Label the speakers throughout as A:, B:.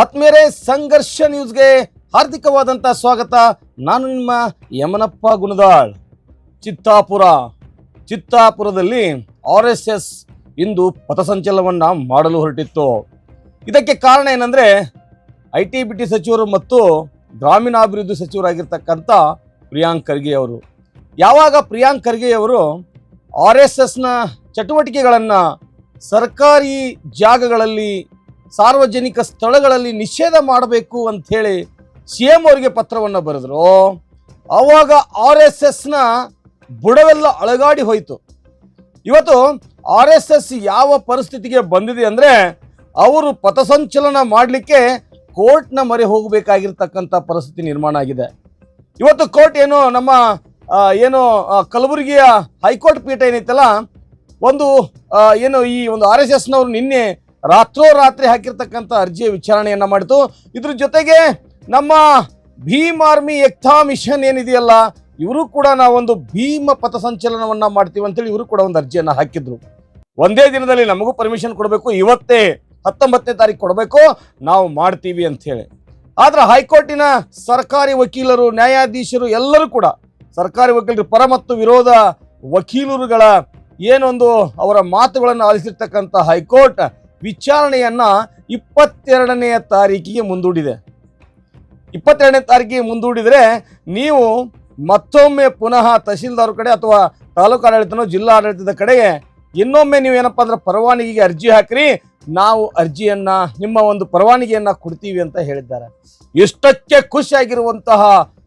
A: ಆತ್ಮೀಯರೇ ಸಂಘರ್ಷ ನ್ಯೂಸ್ಗೆ ಹಾರ್ದಿಕವಾದಂಥ ಸ್ವಾಗತ. ನಾನು ನಿಮ್ಮ ಯಮನಪ್ಪ ಗುಣದಾಳ್. ಚಿತ್ತಾಪುರ. ಚಿತ್ತಾಪುರದಲ್ಲಿ ಆರ್ ಎಸ್ ಎಸ್ ಇಂದು ಪಥಸಂಚಲನವನ್ನು ಮಾಡಲು ಹೊರಟಿತ್ತು. ಇದಕ್ಕೆ ಕಾರಣ ಏನಂದರೆ, ಐ ಟಿ ಬಿ ಟಿ ಸಚಿವರು ಮತ್ತು ಗ್ರಾಮೀಣಾಭಿವೃದ್ಧಿ ಸಚಿವರಾಗಿರ್ತಕ್ಕಂಥ ಪ್ರಿಯಾಂಕ್ ಖರ್ಗೆ ಅವರು. ಯಾವಾಗ ಪ್ರಿಯಾಂಕ್ ಖರ್ಗೆ ಅವರು ಆರ್ ಎಸ್ ಎಸ್ನ ಚಟುವಟಿಕೆಗಳನ್ನು ಸರ್ಕಾರಿ ಜಾಗಗಳಲ್ಲಿ ಸಾರ್ವಜನಿಕ ಸ್ಥಳಗಳಲ್ಲಿ ನಿಷೇಧ ಮಾಡಬೇಕು ಅಂಥೇಳಿ ಸಿ ಎಂ ಅವರಿಗೆ ಪತ್ರವನ್ನು ಬರೆದ್ರು. ಆವಾಗ ಆರ್ ಎಸ್ ಎಸ್ನ ಬುಡವೆಲ್ಲ ಅಳಗಾಡಿ ಹೋಯಿತು. ಇವತ್ತು ಆರ್ ಎಸ್ ಎಸ್ ಯಾವ ಪರಿಸ್ಥಿತಿಗೆ ಬಂದಿದೆ ಅಂದರೆ ಅವರು ಪಥಸಂಚಲನ ಮಾಡಲಿಕ್ಕೆ ಕೋರ್ಟ್ನ ಮೊರೆ ಹೋಗಬೇಕಾಗಿರ್ತಕ್ಕಂಥ ಪರಿಸ್ಥಿತಿ ನಿರ್ಮಾಣ ಆಗಿದೆ. ಇವತ್ತು ಕೋರ್ಟ್ ಏನು ನಮ್ಮ ಏನು ಕಲಬುರಗಿಯ ಹೈಕೋರ್ಟ್ ಪೀಠ ಏನೈತಲ್ಲ, ಒಂದು ಏನು ಈ ಒಂದು ಆರ್ ಎಸ್ ಎಸ್ನವರು ನಿನ್ನೆ ರಾತ್ರೋರಾತ್ರಿ ಹಾಕಿರ್ತಕ್ಕಂಥ ಅರ್ಜಿಯ ವಿಚಾರಣೆಯನ್ನು ಮಾಡಿತು. ಇದ್ರ ಜೊತೆಗೆ ನಮ್ಮ ಭೀಮ್ ಆರ್ಮಿ ಎಕ್ತಾ ಮಿಷನ್ ಏನಿದೆಯಲ್ಲ, ಇವರು ಕೂಡ ನಾವೊಂದು ಭೀಮ ಪಥಸಂಚಲನವನ್ನು ಮಾಡ್ತೀವಿ ಅಂತೇಳಿ ಇವರು ಕೂಡ ಒಂದು ಅರ್ಜಿಯನ್ನು ಹಾಕಿದ್ರು. ಒಂದೇ ದಿನದಲ್ಲಿ ನಮಗೂ ಪರ್ಮಿಷನ್ ಕೊಡಬೇಕು, ಇವತ್ತೇ ಹತ್ತೊಂಬತ್ತನೇ ತಾರೀಕು ಕೊಡಬೇಕು, ನಾವು ಮಾಡ್ತೀವಿ ಅಂತ ಹೇಳಿ ಆದ್ರೆ ಹೈಕೋರ್ಟಿನ ಸರ್ಕಾರಿ ವಕೀಲರು, ನ್ಯಾಯಾಧೀಶರು ಎಲ್ಲರೂ ಕೂಡ, ಸರ್ಕಾರಿ ವಕೀಲರು ಪರ ಮತ್ತು ವಿರೋಧ ವಕೀಲರುಗಳ ಏನೊಂದು ಅವರ ಮಾತುಗಳನ್ನು ಆಲಿಸಿರ್ತಕ್ಕಂಥ ಹೈಕೋರ್ಟ್ ವಿಚಾರಣೆಯನ್ನ ಇಪ್ಪತ್ತೆರಡನೆಯ ತಾರೀಕಿಗೆ ಮುಂದೂಡಿದೆ. ಇಪ್ಪತ್ತೆರಡನೇ ತಾರೀಕಿಗೆ ಮುಂದೂಡಿದರೆ ನೀವು ಮತ್ತೊಮ್ಮೆ ಪುನಃ ತಹಸೀಲ್ದಾರ್ ಕಡೆ ಅಥವಾ ತಾಲೂಕು ಆಡಳಿತನೋ ಜಿಲ್ಲಾ ಆಡಳಿತದ ಕಡೆಗೆ ಇನ್ನೊಮ್ಮೆ ನೀವು ಏನಪ್ಪ ಅಂದ್ರೆ ಪರವಾನಗಿಗೆ ಅರ್ಜಿ ಹಾಕ್ರಿ. ನಾವು ಅರ್ಜಿಯನ್ನ, ನಿಮ್ಮ ಒಂದು ಪರವಾನಗಿಯನ್ನ ಕೊಡ್ತೀವಿ ಅಂತ ಹೇಳಿದ್ದಾರೆ. ಇಷ್ಟಕ್ಕೆ ಖುಷಿಯಾಗಿರುವಂತಹ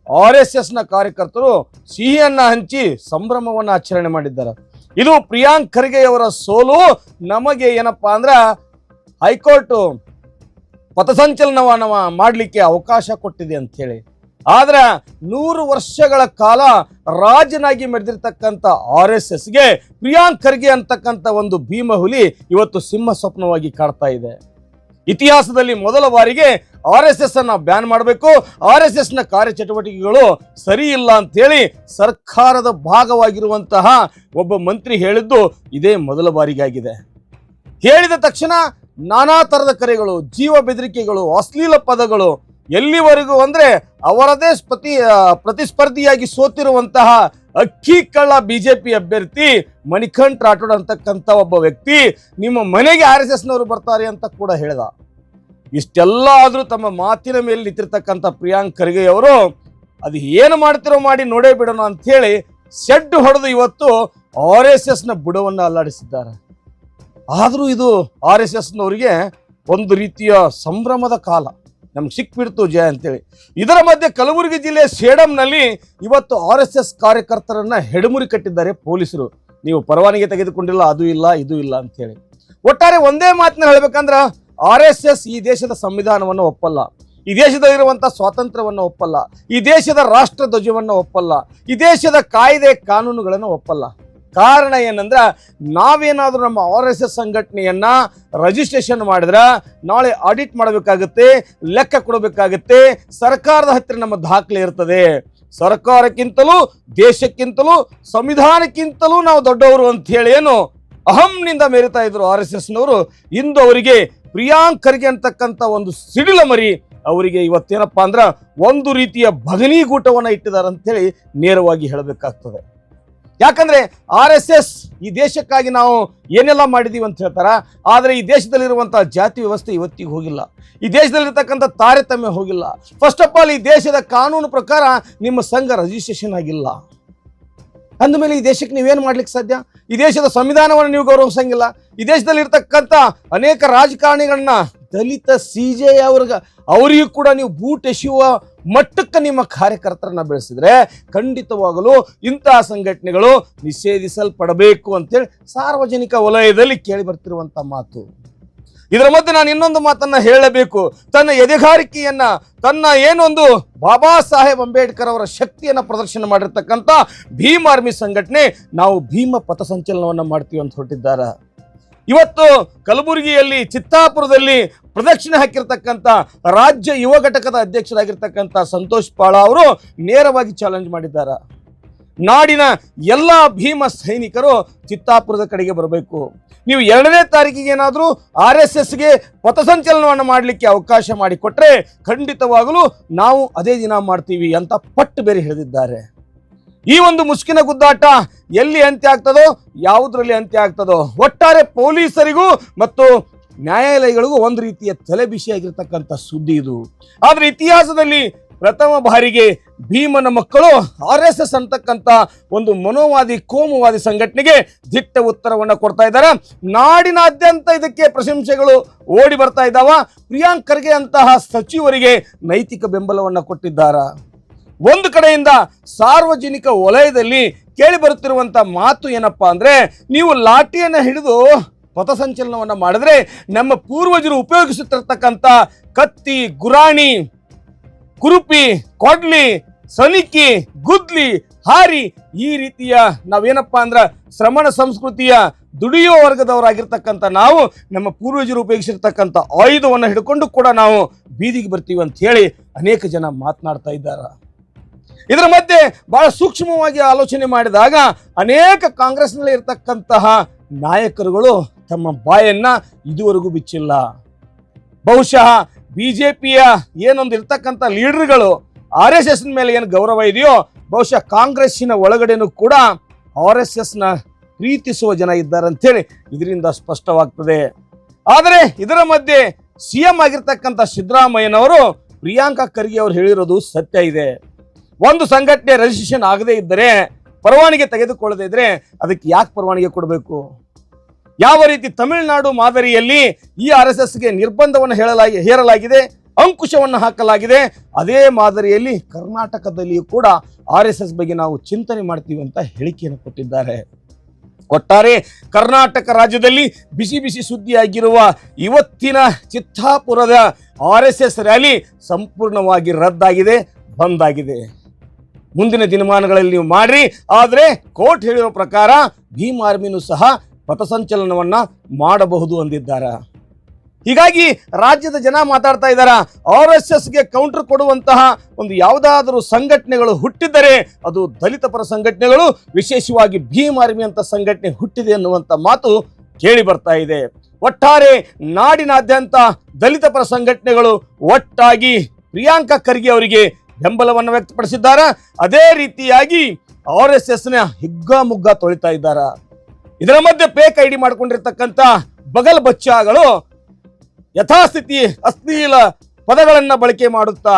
A: ಆರ್ ಎಸ್ ಎಸ್ನ ಕಾರ್ಯಕರ್ತರು ಸಿಹಿಯನ್ನು ಹಂಚಿ ಸಂಭ್ರಮವನ್ನ ಆಚರಣೆ ಮಾಡಿದ್ದಾರೆ. ಇದು ಪ್ರಿಯಾಂಕ್ ಖರ್ಗೆ ಅವರ ಸೋಲು. ನಮಗೆ ಏನಪ್ಪಾ ಅಂದ್ರೆ ಹೈಕೋರ್ಟ್ ಪಥಸಂಚಲನವನ್ನ ಮಾಡಲಿಕ್ಕೆ ಅವಕಾಶ ಕೊಟ್ಟಿದೆ ಅಂತ ಹೇಳಿ. ಆದ್ರೆ ನೂರು ವರ್ಷಗಳ ಕಾಲ ರಾಜನಾಗಿ ಮೆರೆದಿರ್ತಕ್ಕಂಥ ಆರ್ ಎಸ್ ಎಸ್ಗೆ ಪ್ರಿಯಾಂಕ್ ಖರ್ಗೆ ಅಂತಕ್ಕಂಥ ಒಂದು ಭೀಮ ಹುಲಿ ಇವತ್ತು ಸಿಂಹ ಸ್ವಪ್ನವಾಗಿ ಕಾಡ್ತಾ ಇದೆ. ಇತಿಹಾಸದಲ್ಲಿ ಮೊದಲ ಬಾರಿಗೆ ಆರ್ ಎಸ್ ಎಸ್ ಅನ್ನ ಬ್ಯಾನ್ ಮಾಡಬೇಕು. ಆರ್ ಎಸ್ ಎಸ್ನ ಕಾರ್ಯಚಟುವಟಿಕೆಗಳು ಸರಿ ಇಲ್ಲ ಅಂತೇಳಿ ಸರ್ಕಾರದ ಭಾಗವಾಗಿರುವಂತಹ ಒಬ್ಬ ಮಂತ್ರಿ ಹೇಳಿದ್ದು ಇದೇ ಮೊದಲ ಬಾರಿಗೆ ಆಗಿದೆ ಹೇಳಿದ ತಕ್ಷಣ ನಾನಾ ಥರದ ಕರೆಗಳು, ಜೀವ ಬೆದರಿಕೆಗಳು, ಅಶ್ಲೀಲ ಪದಗಳು ಎಲ್ಲಿವರೆಗೂ ಅಂದ್ರೆ ಅವರದೇ ಪ್ರತಿ ಪ್ರತಿಸ್ಪರ್ಧಿಯಾಗಿ ಸೋತಿರುವಂತಹ ಅಕ್ಕಿ ಕಳ್ಳ ಬಿಜೆಪಿ ಅಭ್ಯರ್ಥಿ ಮಣಿಕಂಠ್ ರಾಠೋಡ್ ಅಂತಕ್ಕಂಥ ಒಬ್ಬ ವ್ಯಕ್ತಿ ನಿಮ್ಮ ಮನೆಗೆ ಆರ್ ಎಸ್ ಎಸ್ನವರು ಬರ್ತಾರೆ ಅಂತ ಕೂಡ ಹೇಳ್ದ. ಇಷ್ಟೆಲ್ಲ ಆದರೂ ತಮ್ಮ ಮಾತಿನ ಮೇಲೆ ನಿಂತಿರ್ತಕ್ಕಂಥ ಪ್ರಿಯಾಂಕ್ ಖರ್ಗೆ ಅವರು, ಅದು ಏನು ಮಾಡ್ತಿರೋ ಮಾಡಿ ನೋಡೇ ಬಿಡೋಣ ಅಂಥೇಳಿ ಸೆಡ್ ಹೊಡೆದು ಇವತ್ತು ಆರ್ ಎಸ್ ಎಸ್ನ ಬುಡವನ್ನು ಅಲ್ಲಾಡಿಸಿದ್ದಾರೆ. ಆದರೂ ಇದು ಆರ್ ಎಸ್ ಎಸ್ನವರಿಗೆ ಒಂದು ರೀತಿಯ ಸಂಭ್ರಮದ ಕಾಲ. ನಮ್ಗೆ ಸಿಕ್ಬಿಡ್ತು ಜಯ ಅಂತೇಳಿ. ಇದರ ಮಧ್ಯೆ ಕಲಬುರಗಿ ಜಿಲ್ಲೆಯ ಸೇಡಂನಲ್ಲಿ ಇವತ್ತು ಆರ್ ಎಸ್ ಎಸ್ ಕಾರ್ಯಕರ್ತರನ್ನ ಹೆಡಮುರಿ ಕಟ್ಟಿದ್ದಾರೆ ಪೊಲೀಸರು. ನೀವು ಪರವಾನಗಿ ತೆಗೆದುಕೊಂಡಿಲ್ಲ, ಅದು ಇಲ್ಲ, ಇದು ಇಲ್ಲ ಅಂತೇಳಿ. ಒಟ್ಟಾರೆ ಒಂದೇ ಮಾತನ್ನ ಹೇಳ್ಬೇಕಂದ್ರ ಆರ್ ಎಸ್ ಎಸ್ ಈ ದೇಶದ ಸಂವಿಧಾನವನ್ನು ಒಪ್ಪಲ್ಲ. ಈ ದೇಶದಲ್ಲಿರುವಂಥ ಸ್ವಾತಂತ್ರ್ಯವನ್ನು ಒಪ್ಪಲ್ಲ. ಈ ದೇಶದ ರಾಷ್ಟ್ರ ಧ್ವಜವನ್ನು ಒಪ್ಪಲ್ಲ. ಈ ದೇಶದ ಕಾಯ್ದೆ ಕಾನೂನುಗಳನ್ನು ಒಪ್ಪಲ್ಲ. ಕಾರಣ ಏನಂದ್ರೆ ನಾವೇನಾದರೂ ನಮ್ಮ ಆರ್ ಎಸ್ ಎಸ್ ಸಂಘಟನೆಯನ್ನ ರಿಜಿಸ್ಟ್ರೇಷನ್ ಮಾಡಿದ್ರೆ ನಾಳೆ ಆಡಿಟ್ ಮಾಡಬೇಕಾಗುತ್ತೆ, ಲೆಕ್ಕ ಕೊಡಬೇಕಾಗುತ್ತೆ, ಸರ್ಕಾರದ ಹತ್ತಿರ ನಮ್ಮ ದಾಖಲೆ ಇರ್ತದೆ. ಸರ್ಕಾರಕ್ಕಿಂತಲೂ, ದೇಶಕ್ಕಿಂತಲೂ, ಸಂವಿಧಾನಕ್ಕಿಂತಲೂ ನಾವು ದೊಡ್ಡವರು ಅಂತ ಹೇಳಿ ಏನು ಅಹಂನಿಂದ ಮೆರಿತಾ ಇದ್ರು ಆರ್ ಎಸ್ ಎಸ್ನವರು. ಇಂದು ಅವರಿಗೆ ಪ್ರಿಯಾಂಕರಿಗೆ ಅಂತಕ್ಕಂಥ ಒಂದು ಸಿಡಿಲ ಮರಿ ಅವರಿಗೆ ಇವತ್ತೇನಪ್ಪಾ ಅಂದ್ರೆ ಒಂದು ರೀತಿಯ ಭಗನೀಕೂಟವನ್ನು ಇಟ್ಟಿದ್ದಾರೆ ಅಂತೇಳಿ ನೇರವಾಗಿ ಹೇಳಬೇಕಾಗ್ತದೆ. ಯಾಕಂದ್ರೆ ಆರ್ ಎಸ್ ಎಸ್ ಈ ದೇಶಕ್ಕಾಗಿ ನಾವು ಏನೆಲ್ಲ ಮಾಡಿದೀವಿ ಅಂತ ಹೇಳ್ತಾರ? ಆದರೆ ಈ ದೇಶದಲ್ಲಿರುವಂತಹ ಜಾತಿ ವ್ಯವಸ್ಥೆ ಇವತ್ತಿಗೆ ಹೋಗಿಲ್ಲ. ಈ ದೇಶದಲ್ಲಿರ್ತಕ್ಕಂಥ ತಾರತಮ್ಯ ಹೋಗಿಲ್ಲ. ಫಸ್ಟ್ ಆಫ್ ಆಲ್ ಈ ದೇಶದ ಕಾನೂನು ಪ್ರಕಾರ ನಿಮ್ಮ ಸಂಘ ರಿಜಿಸ್ಟ್ರೇಷನ್ ಆಗಿಲ್ಲ. ಅಂದಮೇಲೆ ಈ ದೇಶಕ್ಕೆ ನೀವೇನು ಮಾಡ್ಲಿಕ್ಕೆ ಸಾಧ್ಯ? ಈ ದೇಶದ ಸಂವಿಧಾನವನ್ನು ನೀವು ಗೌರವಿಸಂಗಿಲ್ಲ. ಈ ದೇಶದಲ್ಲಿ ಇರ್ತಕ್ಕಂಥ ಅನೇಕ ರಾಜಕಾರಣಿಗಳನ್ನ ದಲಿತ ಸಿ ಜೆ ಅವ್ರಿಗೆ ಅವರಿಗೂ ಕೂಡ ನೀವು ಬೂಟ್ ಎಸೆಯುವ ಮಟ್ಟಕ್ಕೆ ನಿಮ್ಮ ಕಾರ್ಯಕರ್ತರನ್ನ ಬೆಳೆಸಿದ್ರೆ ಖಂಡಿತವಾಗಲೂ ಇಂತಹ ಸಂಘಟನೆಗಳು ನಿಷೇಧಿಸಲ್ಪಡಬೇಕು ಅಂತೇಳಿ ಸಾರ್ವಜನಿಕ ವಲಯದಲ್ಲಿ ಕೇಳಿ ಬರ್ತಿರುವಂಥ ಮಾತು. ಇದರ ಮಧ್ಯೆ ನಾನು ಇನ್ನೊಂದು ಮಾತನ್ನ ಹೇಳಬೇಕು. ತನ್ನ ಎದೆಗಾರಿಕೆಯನ್ನ, ತನ್ನ ಏನೊಂದು ಬಾಬಾ ಸಾಹೇಬ್ ಅಂಬೇಡ್ಕರ್ ಅವರ ಶಕ್ತಿಯನ್ನ ಪ್ರದರ್ಶನ ಮಾಡಿರ್ತಕ್ಕಂಥ ಭೀಮ್ ಆರ್ಮಿ ಸಂಘಟನೆ ನಾವು ಭೀಮ ಪಥಸಂಚಲನವನ್ನು ಮಾಡ್ತೀವಿ ಅಂತ ಹೊರಟಿದ್ದಾರೆ. ಇವತ್ತು ಕಲಬುರಗಿಯಲ್ಲಿ ಚಿತ್ತಾಪುರದಲ್ಲಿ ಪ್ರದಕ್ಷಿಣೆ ಹಾಕಿರ್ತಕ್ಕಂಥ ರಾಜ್ಯ ಯುವ ಘಟಕದ ಅಧ್ಯಕ್ಷರಾಗಿರ್ತಕ್ಕಂಥ ಸಂತೋಷ್ ಪಾಳ ಅವರು ನೇರವಾಗಿ ಚಾಲೆಂಜ್ ಮಾಡಿದ್ದಾರೆ. ನಾಡಿನ ಎಲ್ಲ ಭೀಮ ಸೈನಿಕರು ಚಿತ್ತಾಪುರದ ಕಡೆಗೆ ಬರಬೇಕು. ನೀವು ಎರಡನೇ ತಾರೀಕಿಗೆ ಏನಾದರೂ ಆರ್ ಎಸ್ ಎಸ್ಗೆ ಪಥಸಂಚಲನವನ್ನು ಮಾಡಲಿಕ್ಕೆ ಅವಕಾಶ ಮಾಡಿಕೊಟ್ರೆ ಖಂಡಿತವಾಗಲೂ ನಾವು ಅದೇ ದಿನ ಮಾಡ್ತೀವಿ ಅಂತ ಪಟ್ಟು ಬೇರೆ ಹಿಡಿದಿದ್ದಾರೆ. ಈ ಒಂದು ಮುಸ್ಕಿನ ಗುದ್ದಾಟ ಎಲ್ಲಿ ಅಂತ್ಯ ಆಗ್ತದೋ, ಯಾವುದರಲ್ಲಿ ಅಂತ್ಯ ಆಗ್ತದೋ, ಒಟ್ಟಾರೆ ಪೊಲೀಸರಿಗೂ ಮತ್ತು ನ್ಯಾಯಾಲಯಗಳಿಗೂ ಒಂದು ರೀತಿಯ ತಲೆಬಿಸಿಯಾಗಿರ್ತಕ್ಕಂಥ ಸುದ್ದಿ ಇದು. ಆದರೆ ಇತಿಹಾಸದಲ್ಲಿ ಪ್ರಥಮ ಬಾರಿಗೆ ಭೀಮನ ಮಕ್ಕಳು ಆರ್ ಎಸ್ ಎಸ್ ಒಂದು ಮನೋವಾದಿ, ಕೋಮುವಾದಿ ಸಂಘಟನೆಗೆ ದಿಟ್ಟ ಉತ್ತರವನ್ನು ಕೊಡ್ತಾ ಇದ್ದಾರೆ. ನಾಡಿನಾದ್ಯಂತ ಇದಕ್ಕೆ ಪ್ರಶಂಸೆಗಳು ಓಡಿ ಬರ್ತಾ ಇದ್ದಾವ. ಪ್ರಿಯಾಂಕ್ ಖರ್ಗೆ ಅಂತಹ ಸಚಿವರಿಗೆ ನೈತಿಕ ಬೆಂಬಲವನ್ನು ಕೊಟ್ಟಿದ್ದಾರ. ಒಂದು ಕಡೆಯಿಂದ ಸಾರ್ವಜನಿಕ ವಲಯದಲ್ಲಿ ಕೇಳಿ ಬರುತ್ತಿರುವಂತ ಮಾತು ಏನಪ್ಪಾ ಅಂದ್ರೆ, ನೀವು ಲಾಠಿಯನ್ನು ಹಿಡಿದು ಪಥಸಂಚಲನವನ್ನ ಮಾಡಿದ್ರೆ ನಮ್ಮ ಪೂರ್ವಜರು ಉಪಯೋಗಿಸುತ್ತಿರ್ತಕ್ಕಂಥ ಕತ್ತಿ, ಗುರಾಣಿ, ಕುರುಪಿ, ಕೊಡ್ಲಿ ಸನಿಕಿ ಗುದ್ಲಿ, ಹಾರಿ ಈ ರೀತಿಯ ನಾವೇನಪ್ಪ ಅಂದ್ರೆ ಶ್ರಮಣ ಸಂಸ್ಕೃತಿಯ ದುಡಿಯುವ ವರ್ಗದವರಾಗಿರ್ತಕ್ಕಂಥ ನಾವು ನಮ್ಮ ಪೂರ್ವಜರು ಉಪಯೋಗಿಸಿರ್ತಕ್ಕಂಥ ಆಯುಧವನ್ನು ಹಿಡ್ಕೊಂಡು ಕೂಡ ನಾವು ಬೀದಿಗೆ ಬರ್ತೀವಿ ಅಂತ ಹೇಳಿ ಅನೇಕ ಜನ ಮಾತನಾಡ್ತಾ ಇದ್ದಾರೆ. ಇದರ ಮಧ್ಯೆ ಬಹಳ ಸೂಕ್ಷ್ಮವಾಗಿ ಆಲೋಚನೆ ಮಾಡಿದಾಗ ಅನೇಕ ಕಾಂಗ್ರೆಸ್ನಲ್ಲಿ ಇರತಕ್ಕಂತಹ ನಾಯಕರುಗಳು ತಮ್ಮ ಬಾಯನ್ನ ಇದುವರೆಗೂ ಬಿಚ್ಚಿಲ್ಲ. ಬಹುಶಃ ಬಿ ಜೆ ಪಿಯ ಏನೊಂದು ಇರ್ತಕ್ಕಂಥ ಲೀಡರ್ಗಳು ಆರ್ ಎಸ್ ಎಸ್ ಮೇಲೆ ಏನು ಗೌರವ ಇದೆಯೋ, ಬಹುಶಃ ಕಾಂಗ್ರೆಸ್ಸಿನ ಒಳಗಡೆನೂ ಕೂಡ ಆರ್ ಎಸ್ ಎಸ್ನ ಪ್ರೀತಿಸುವ ಜನ ಇದ್ದಾರೆ ಅಂತೇಳಿ ಇದರಿಂದ ಸ್ಪಷ್ಟವಾಗ್ತದೆ. ಆದರೆ ಇದರ ಮಧ್ಯೆ ಸಿ ಎಂ ಆಗಿರ್ತಕ್ಕಂಥ ಸಿದ್ದರಾಮಯ್ಯನವರು ಪ್ರಿಯಾಂಕಾ ಖರ್ಗೆ ಅವರು ಹೇಳಿರೋದು ಸತ್ಯ ಇದೆ. ಒಂದು ಸಂಘಟನೆ ರಿಜಿಸ್ಟ್ರೇಷನ್ ಆಗದೇ ಇದ್ದರೆ ಪರವಾನಿಗೆ ತೆಗೆದುಕೊಳ್ಳದೇ ಇದ್ದರೆ ಅದಕ್ಕೆ ಯಾಕೆ ಪರವಾನಿಗೆ ಕೊಡಬೇಕು? ಯಾವ ರೀತಿ ತಮಿಳುನಾಡು ಮಾದರಿಯಲ್ಲಿ ಈ ಆರ್ ಎಸ್ ಎಸ್ಗೆ ನಿರ್ಬಂಧವನ್ನು ಹೇಳಲಾಗಿ, ಹೇರಲಾಗಿದೆ, ಅಂಕುಶವನ್ನು ಹಾಕಲಾಗಿದೆ, ಅದೇ ಮಾದರಿಯಲ್ಲಿ ಕರ್ನಾಟಕದಲ್ಲಿಯೂ ಕೂಡ ಆರ್ ಎಸ್ ಎಸ್ ಬಗ್ಗೆ ನಾವು ಚಿಂತನೆ ಮಾಡ್ತೀವಿ ಅಂತ ಹೇಳಿಕೆಯನ್ನು ಕೊಟ್ಟಿದ್ದಾರೆ. ಒಟ್ಟಾರೆ ಕರ್ನಾಟಕ ರಾಜ್ಯದಲ್ಲಿ ಬಿಸಿ ಬಿಸಿ ಸುದ್ದಿಯಾಗಿರುವ ಇವತ್ತಿನ ಚಿತ್ತಾಪುರದ ಆರ್ ಎಸ್ ಎಸ್ ರ್ಯಾಲಿ ಸಂಪೂರ್ಣವಾಗಿ ರದ್ದಾಗಿದೆ ಬಂದ್ ಆಗಿದೆ ಮುಂದಿನ ದಿನಮಾನಗಳಲ್ಲಿ ನೀವು ಮಾಡ್ರಿ, ಆದರೆ ಕೋರ್ಟ್ ಹೇಳಿರೋ ಪ್ರಕಾರ ಭೀಮ್ ಆರ್ಮಿನೂ ಸಹ ಪಥಸಂಚಲನವನ್ನ ಮಾಡಬಹುದು ಅಂದಿದ್ದಾರೆ. ಹೀಗಾಗಿ ರಾಜ್ಯದ ಜನ ಮಾತಾಡ್ತಾ ಇದ್ದಾರೆ, ಆರ್ ಎಸ್ ಎಸ್ಗೆ ಕೌಂಟರ್ ಕೊಡುವಂತಹ ಒಂದು ಯಾವುದಾದರೂ ಸಂಘಟನೆಗಳು ಹುಟ್ಟಿದ್ದರೆ ಅದು ದಲಿತ ಪರ ಸಂಘಟನೆಗಳು, ವಿಶೇಷವಾಗಿ ಭೀಮ್ ಆರ್ಮಿ ಅಂತ ಸಂಘಟನೆ ಹುಟ್ಟಿದೆ ಅನ್ನುವಂಥ ಮಾತು ಕೇಳಿ ಬರ್ತಾ ಇದೆ. ಒಟ್ಟಾರೆ ನಾಡಿನಾದ್ಯಂತ ದಲಿತ ಪರ ಸಂಘಟನೆಗಳು ಒಟ್ಟಾಗಿ ಪ್ರಿಯಾಂಕಾ ಖರ್ಗೆ ಅವರಿಗೆ ಬೆಂಬಲವನ್ನು ವ್ಯಕ್ತಪಡಿಸಿದ್ದಾರೆ, ಅದೇ ರೀತಿಯಾಗಿ ಆರ್ ಎಸ್ ಎಸ್ನ ಹಿಗ್ಗಾಮುಗ್ಗ ತೊಳಿತಾ ಇದ್ದಾರೆ. ಇದರ ಮಧ್ಯೆ ಪೇಕ್ ಐ ಡಿ ಮಾಡಿಕೊಂಡಿರ್ತಕ್ಕಂಥ ಬಗಲ್ ಬಚ್ಚಾಗಳು ಯಥಾಸ್ಥಿತಿ ಅಶ್ಲೀಲ ಪದಗಳನ್ನು ಬಳಕೆ ಮಾಡುತ್ತಾ,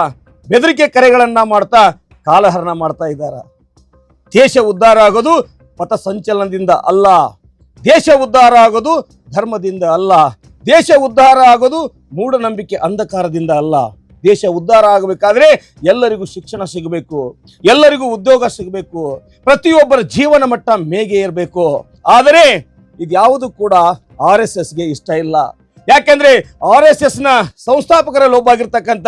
A: ಬೆದರಿಕೆ ಕರೆಗಳನ್ನು ಮಾಡ್ತಾ, ಕಾಲಹರಣ ಮಾಡ್ತಾ ಇದ್ದಾರೆ. ದೇಶ ಉದ್ಧಾರ ಆಗೋದು ಪಥ ಸಂಚಲನದಿಂದ ಅಲ್ಲ. ದೇಶ ಉದ್ಧಾರ ಆಗೋದು ಧರ್ಮದಿಂದ ಅಲ್ಲ. ದೇಶ ಉದ್ಧಾರ ಆಗೋದು ಮೂಢನಂಬಿಕೆ ಅಂಧಕಾರದಿಂದ ಅಲ್ಲ. ದೇಶ ಉದ್ಧಾರ ಆಗಬೇಕಾದ್ರೆ ಎಲ್ಲರಿಗೂ ಶಿಕ್ಷಣ ಸಿಗಬೇಕು. ಎಲ್ಲರಿಗೂ ಉದ್ಯೋಗ ಸಿಗಬೇಕು. ಪ್ರತಿಯೊಬ್ಬರ ಜೀವನ ಮಟ್ಟ ಮೇಗೆ ಇರಬೇಕು ಆದರೆ ಇದ್ಯಾವುದು ಕೂಡ ಆರ್ ಎಸ್ ಎಸ್ಗೆ ಇಷ್ಟ ಇಲ್ಲ. ಯಾಕಂದ್ರೆ ಆರ್ ಎಸ್ ಎಸ್ನ ಸಂಸ್ಥಾಪಕರಲ್ಲಿ ಒಬ್ಬಾಗಿರ್ತಕ್ಕಂಥ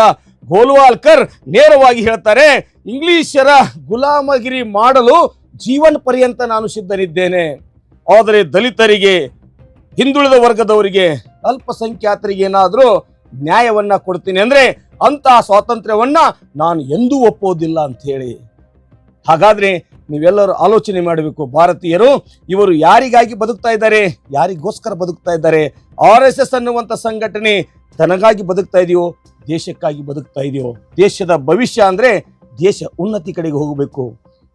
A: ಗೋಲ್ವಾಲ್ಕರ್ ನೇರವಾಗಿ ಹೇಳ್ತಾರೆ, ಇಂಗ್ಲಿಷರ ಗುಲಾಮಗಿರಿ ಮಾಡಲು ಜೀವನ ಪರ್ಯಂತ ನಾನು ಸಿದ್ಧನಿದ್ದೇನೆ ಆದರೆ ದಲಿತರಿಗೆ, ಹಿಂದುಳಿದ ವರ್ಗದವರಿಗೆ ಅಲ್ಪಸಂಖ್ಯಾತರಿಗೆ ಏನಾದರೂ ನ್ಯಾಯವನ್ನ ಕೊಡ್ತೀನಿ ಅಂದ್ರೆ ಅಂತಹ ಸ್ವಾತಂತ್ರ್ಯವನ್ನ ನಾನು ಎಂದೂ ಒಪ್ಪೋದಿಲ್ಲ ಅಂತ ಹೇಳಿ ಹಾಗಾದ್ರೆ ನೀವೆಲ್ಲರೂ ಆಲೋಚನೆ ಮಾಡಬೇಕು. ಭಾರತೀಯರು, ಇವರು ಯಾರಿಗಾಗಿ ಬದುಕ್ತಾ ಇದ್ದಾರೆ? ಯಾರಿಗೋಸ್ಕರ ಬದುಕ್ತಾ ಇದ್ದಾರೆ? ಆರ್ ಎಸ್ ಎಸ್ ಅನ್ನುವಂಥ ಸಂಘಟನೆ ತನಗಾಗಿ ಬದುಕ್ತಾ ಇದೆಯೋ? ದೇಶಕ್ಕಾಗಿ ಬದುಕ್ತಾ ಇದೆಯೋ? ದೇಶದ ಭವಿಷ್ಯ ಅಂದರೆ ದೇಶ ಉನ್ನತಿ ಕಡೆಗೆ ಹೋಗಬೇಕು.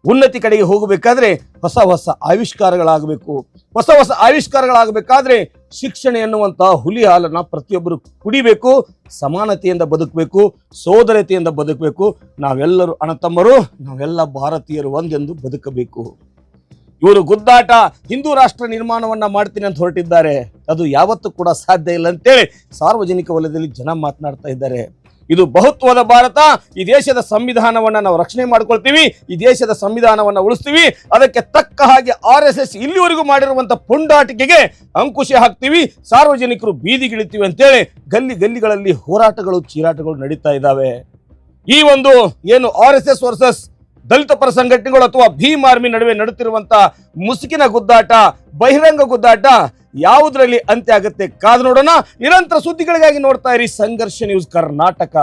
A: ಉನ್ನತಿ ಕಡೆಗೆ ಹೋಗಬೇಕಾದ್ರೆ ಹೊಸ ಹೊಸ ಆವಿಷ್ಕಾರಗಳಾಗಬೇಕು. ಹೊಸ ಹೊಸ ಆವಿಷ್ಕಾರಗಳಾಗಬೇಕಾದ್ರೆ ಶಿಕ್ಷಣ ಎನ್ನುವಂತಹ ಹುಲಿ ಹಾಲನ್ನು ಪ್ರತಿಯೊಬ್ಬರು ಕುಡಿಬೇಕು, ಸಮಾನತೆಯಿಂದ ಬದುಕಬೇಕು, ಸೋದರತೆಯಿಂದ ಬದುಕಬೇಕು. ನಾವೆಲ್ಲರೂ ಅಣತಮ್ಮರು ನಾವೆಲ್ಲ ಭಾರತೀಯರು ಒಂದೆಂದು ಬದುಕಬೇಕು. ಇವರು ಗುದ್ದಾಟ ಹಿಂದೂ ರಾಷ್ಟ್ರ ನಿರ್ಮಾಣವನ್ನ ಮಾಡ್ತೀನಿ ಅಂತ ಹೊರಟಿದ್ದಾರೆ. ಅದು ಯಾವತ್ತೂ ಕೂಡ ಸಾಧ್ಯ ಇಲ್ಲ ಅಂತೇಳಿ ಸಾರ್ವಜನಿಕ ವಲಯದಲ್ಲಿ ಜನ ಮಾತನಾಡ್ತಾ ಇದ್ದಾರೆ. ಇದು ಬಹುತ್ವದ ಭಾರತ. ಈ ದೇಶದ ಸಂವಿಧಾನವನ್ನ ನಾವು ರಕ್ಷಣೆ ಮಾಡ್ಕೊಳ್ತೀವಿ. ಈ ದೇಶದ ಸಂವಿಧಾನವನ್ನ ಉಳಿಸ್ತೀವಿ. ಅದಕ್ಕೆ ತಕ್ಕ ಹಾಗೆ ಆರ್ ಎಸ್ ಎಸ್ ಇಲ್ಲಿವರೆಗೂ ಮಾಡಿರುವಂತ ಪುಂಡಾಟಿಕೆಗೆ ಅಂಕುಶ ಹಾಕ್ತೀವಿ. ಸಾರ್ವಜನಿಕರು ಬೀದಿಗಿಳಿತೀವಿ ಅಂತೇಳಿ ಗಲ್ಲಿ ಗಲ್ಲಿಗಳಲ್ಲಿ ಹೋರಾಟಗಳು, ಚೀರಾಟಗಳು ನಡೀತಾ ಇದ್ದಾವೆ. ಈ ಒಂದು ಏನು R S S versus Dalit ಪರ ಸಂಘಟನೆಗಳು ಅಥವಾ ಭೀಮ್ ಆರ್ಮಿ ನಡುವೆ ನಡೆಯುತ್ತಿರುವಂತಹ ಮುಸುಕಿನ ಗುದ್ದಾಟ, ಬಹಿರಂಗ ಗುದ್ದಾಟ ಯಾವುದರಲ್ಲಿ ಅಂತ್ಯ ಆಗುತ್ತೆ ಕಾದು ನೋಡೋಣ. ನಿರಂತರ ಸುದ್ದಿಗಳಿಗಾಗಿ ನೋಡ್ತಾ ಇರಿ ಸಂಘರ್ಷ ನ್ಯೂಸ್ ಕರ್ನಾಟಕ.